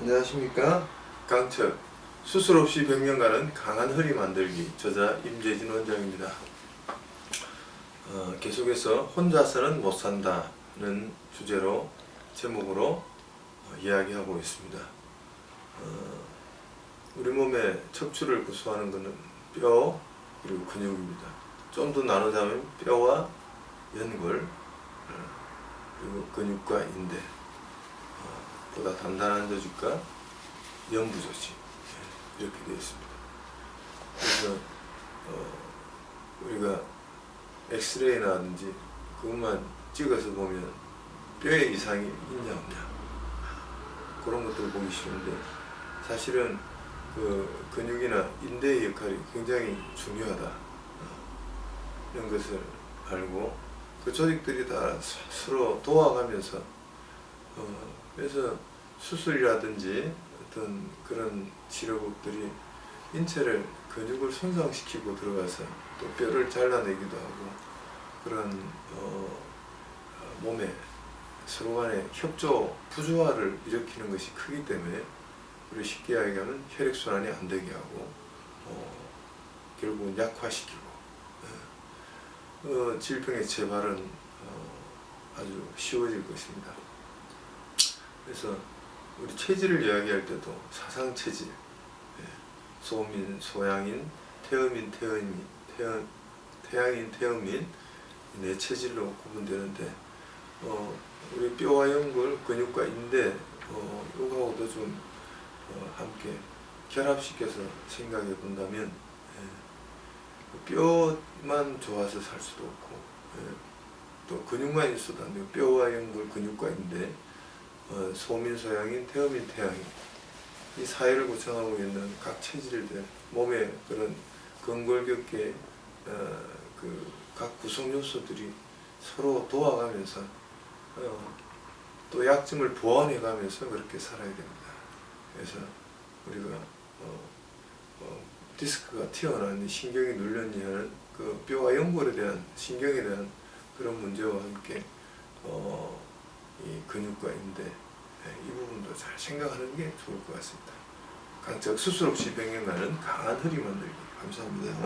안녕하십니까? 강철. 수술 없이 100년간은 강한 허리 만들기 저자 임재진 원장입니다. 어, 계속해서 혼자서는 못 산다는 주제로 제목으로 어, 이야기하고 있습니다. 어, 우리 몸의 척추를 구성하는 것은 뼈 그리고 근육입니다. 좀 더 나누자면 뼈와 연골 어, 그리고 근육과 인대. 어, 보다 단단한 조직과 연부 조직 예, 이렇게 되어 있습니다. 그래서 어, 우리가 엑스레이라든지 그것만 찍어서 보면 뼈에 이상이 있냐 없냐. 그런 것들을 보기 쉬운데 사실은 그 근육이나 인대의 역할이 굉장히 중요하다. 어, 이런 것을 알고 그 조직들이 다 서- 서로 도와가면서 어, 그래서 수술이라든지 어떤 그런 치료법들이 인체를 근육을 손상시키고 들어가서 또 뼈를 잘라내기도 하고 그런 어, 어, 몸에 서로 간의 협조 부조화를 일으키는 것이 크기 때문에 우리 쉽게 이야기하면 혈액순환이 안 되게 하고 어, 결국은 약화시키고 예. 어, 질병의 재발은 어, 아주 쉬워질 것입니다. 그래서 우리 체질을 이야기할 때도 사상 체질, 예, 소민, 소양인, 태음인, 태음인, 태음, 태양인, 태음인 네 체질로 구분되는데 어, 우리 뼈와 연골, 근육과 인대 어, 요거하고도 좀 어, 함께 결합시켜서 생각해 본다면 예, 뼈만 좋아서 살 수도 없고 예, 또 근육만 있어도 안 되고 뼈와 연골, 근육과 인대 어, 소민 소양인 태음인 태양인 이 사회를 구성하고 있는 각 체질들 몸의 그런 근골격계 어, 그각 구성 요소들이 서로 도와가면서 어, 또 약점을 보완해가면서 그렇게 살아야 됩니다. 그래서 우리가 어, 어, 디스크가 튀어나온 신경이 눌렸니 하는 그 뼈와 연골에 대한 신경에 대한 그런 문제와 함께 어, 이 근육과 인대 예, 이 부분도 잘 생각하는 게 좋을 것 같습니다. 강적 수술 없이 100년간은 강한 허리 만들기 감사합니다.